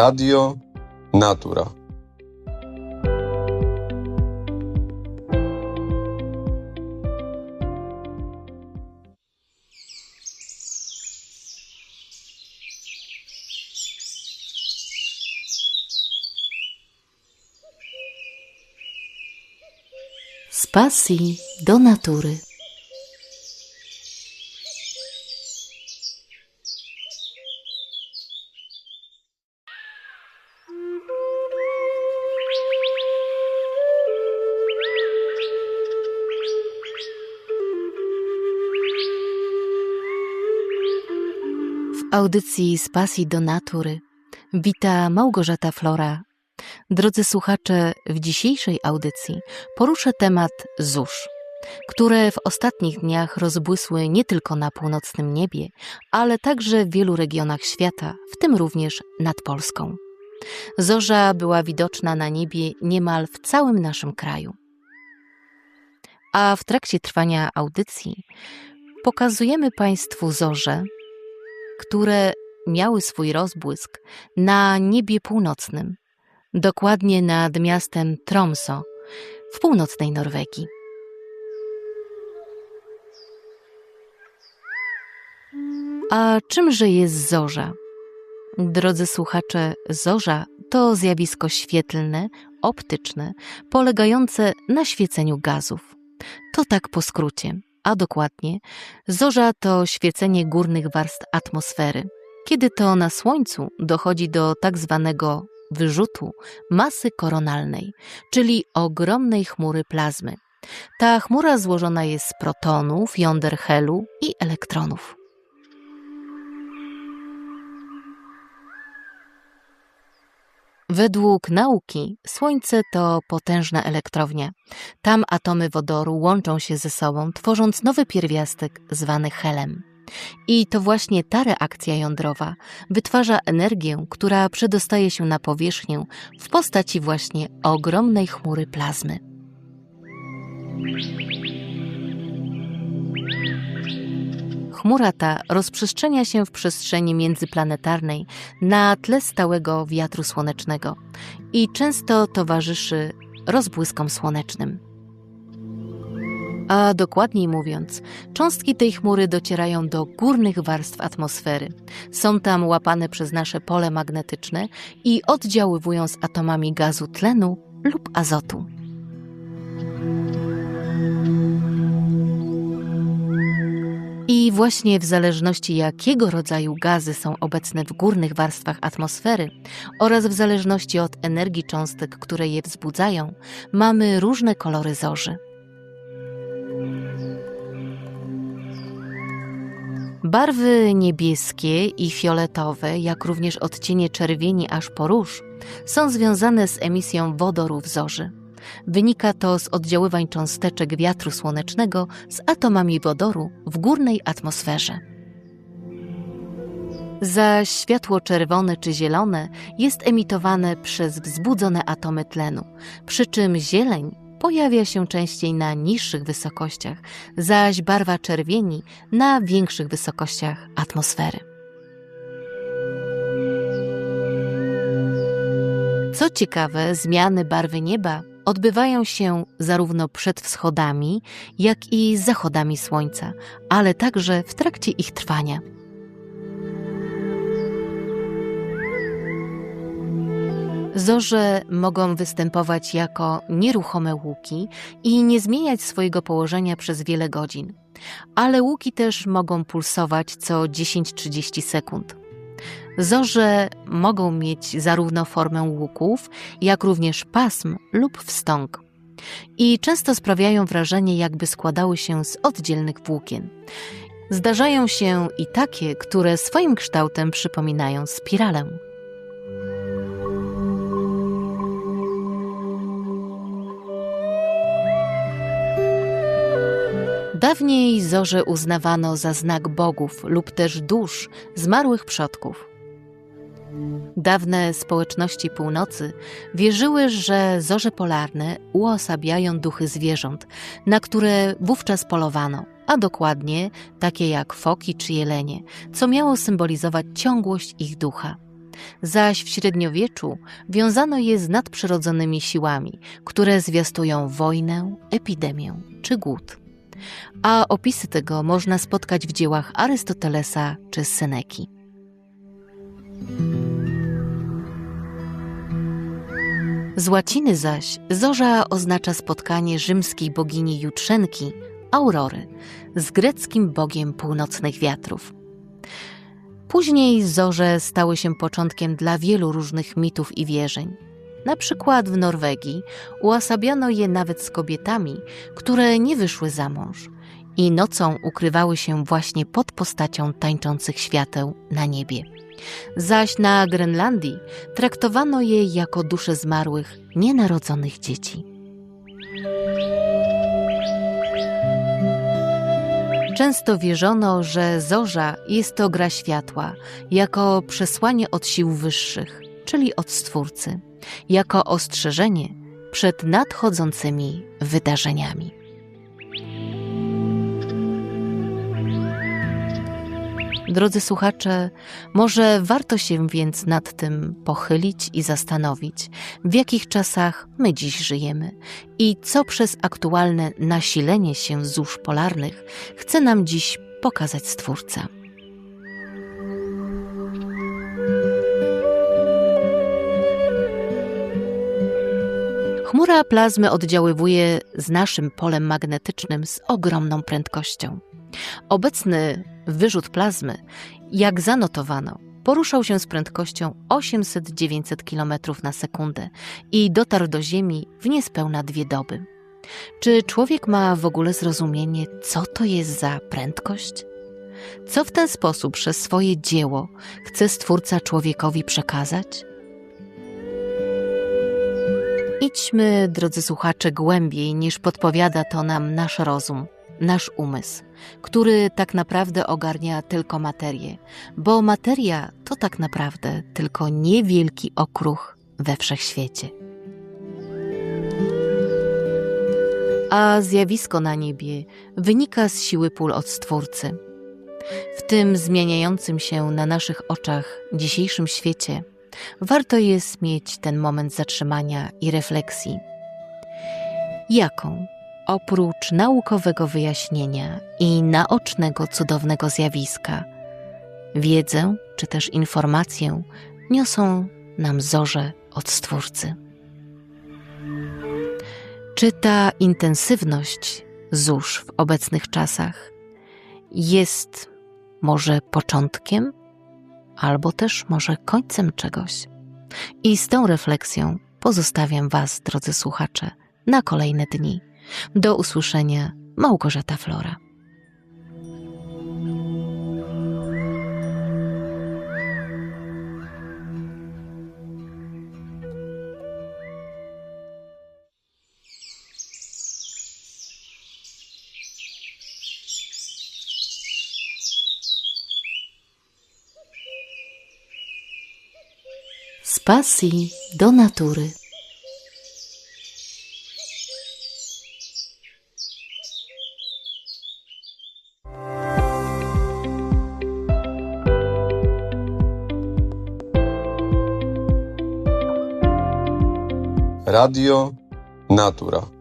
Radio Natura. Z pasji do natury. Audycji z pasji do natury wita Małgorzata Flora. Drodzy słuchacze, w dzisiejszej audycji poruszę temat zórz, które w ostatnich dniach rozbłysły nie tylko na północnym niebie, ale także w wielu regionach świata, w tym również nad Polską. Zorza była widoczna na niebie niemal w całym naszym kraju. A w trakcie trwania audycji pokazujemy Państwu zorze, które miały swój rozbłysk na niebie północnym, dokładnie nad miastem Tromso w północnej Norwegii. A czymże jest zorza? Drodzy słuchacze, zorza to zjawisko świetlne, optyczne, polegające na świeceniu gazów. To tak po skrócie, a dokładnie, zorza to świecenie górnych warstw atmosfery. Kiedy to na Słońcu dochodzi do tak zwanego wyrzutu masy koronalnej, czyli ogromnej chmury plazmy. Ta chmura złożona jest z protonów, jąder helu i elektronów. Według nauki Słońce to potężna elektrownia. Tam atomy wodoru łączą się ze sobą, tworząc nowy pierwiastek zwany helem. I to właśnie ta reakcja jądrowa wytwarza energię, która przedostaje się na powierzchnię w postaci właśnie ogromnej chmury plazmy. Chmura ta rozprzestrzenia się w przestrzeni międzyplanetarnej na tle stałego wiatru słonecznego i często towarzyszy rozbłyskom słonecznym. A dokładniej mówiąc, cząstki tej chmury docierają do górnych warstw atmosfery. Są tam łapane przez nasze pole magnetyczne i oddziaływują z atomami gazu tlenu lub azotu. I właśnie w zależności jakiego rodzaju gazy są obecne w górnych warstwach atmosfery oraz w zależności od energii cząstek, które je wzbudzają, mamy różne kolory zorzy. Barwy niebieskie i fioletowe, jak również odcienie czerwieni aż po róż, są związane z emisją wodoru w zorzy. Wynika to z oddziaływań cząsteczek wiatru słonecznego z atomami wodoru w górnej atmosferze. Zaś światło czerwone czy zielone jest emitowane przez wzbudzone atomy tlenu, przy czym zieleń pojawia się częściej na niższych wysokościach, zaś barwa czerwieni na większych wysokościach atmosfery. Co ciekawe, zmiany barwy nieba odbywają się zarówno przed wschodami, jak i zachodami słońca, ale także w trakcie ich trwania. Zorze mogą występować jako nieruchome łuki i nie zmieniać swojego położenia przez wiele godzin, ale łuki też mogą pulsować co 10-30 sekund. Zorze mogą mieć zarówno formę łuków, jak również pasm lub wstąg. I często sprawiają wrażenie, jakby składały się z oddzielnych włókien. Zdarzają się i takie, które swoim kształtem przypominają spiralę. Dawniej zorze uznawano za znak bogów lub też dusz zmarłych przodków. Dawne społeczności północy wierzyły, że zorze polarne uosabiają duchy zwierząt, na które wówczas polowano, a dokładnie takie jak foki czy jelenie, co miało symbolizować ciągłość ich ducha. zaś w średniowieczu wiązano je z nadprzyrodzonymi siłami, które zwiastują wojnę, epidemię czy głód. A opisy tego można spotkać w dziełach Arystotelesa czy Seneki. Z łaciny zaś zorza oznacza spotkanie rzymskiej bogini Jutrzenki, Aurory, z greckim bogiem północnych wiatrów. Później zorze stały się początkiem dla wielu różnych mitów i wierzeń. Na przykład w Norwegii uosabiano je nawet z kobietami, które nie wyszły za mąż i nocą ukrywały się właśnie pod postacią tańczących świateł na niebie. Zaś na Grenlandii traktowano je jako dusze zmarłych, nienarodzonych dzieci. Często wierzono, że zorza jest to gra światła, jako przesłanie od sił wyższych, czyli od Stwórcy, jako ostrzeżenie przed nadchodzącymi wydarzeniami. Drodzy słuchacze, może warto się więc nad tym pochylić i zastanowić, w jakich czasach my dziś żyjemy i co przez aktualne nasilenie się zórz polarnych chce nam dziś pokazać Stwórca. Chmura plazmy oddziaływuje z naszym polem magnetycznym z ogromną prędkością. Obecny wyrzut plazmy, jak zanotowano, poruszał się z prędkością 800-900 km na sekundę i dotarł do Ziemi w niespełna dwie doby. Czy człowiek ma w ogóle zrozumienie, co to jest za prędkość? Co w ten sposób przez swoje dzieło chce Stwórca człowiekowi przekazać? Idźmy, drodzy słuchacze, głębiej niż podpowiada to nam nasz rozum nasz umysł, który tak naprawdę ogarnia tylko materię, bo materia to tak naprawdę tylko niewielki okruch we wszechświecie. A zjawisko na niebie wynika z siły pól od Stwórcy. W tym zmieniającym się na naszych oczach dzisiejszym świecie warto jest mieć ten moment zatrzymania i refleksji. Jaką oprócz naukowego wyjaśnienia i naocznego cudownego zjawiska, wiedzę czy też informację niosą nam zorze od Stwórcy. Czy ta intensywność zórz w obecnych czasach jest może początkiem, albo też może końcem czegoś? I z tą refleksją pozostawiam Was, drodzy słuchacze, na kolejne dni. Do usłyszenia, Małgorzata Flora. Z pasji do natury. Radio Natura.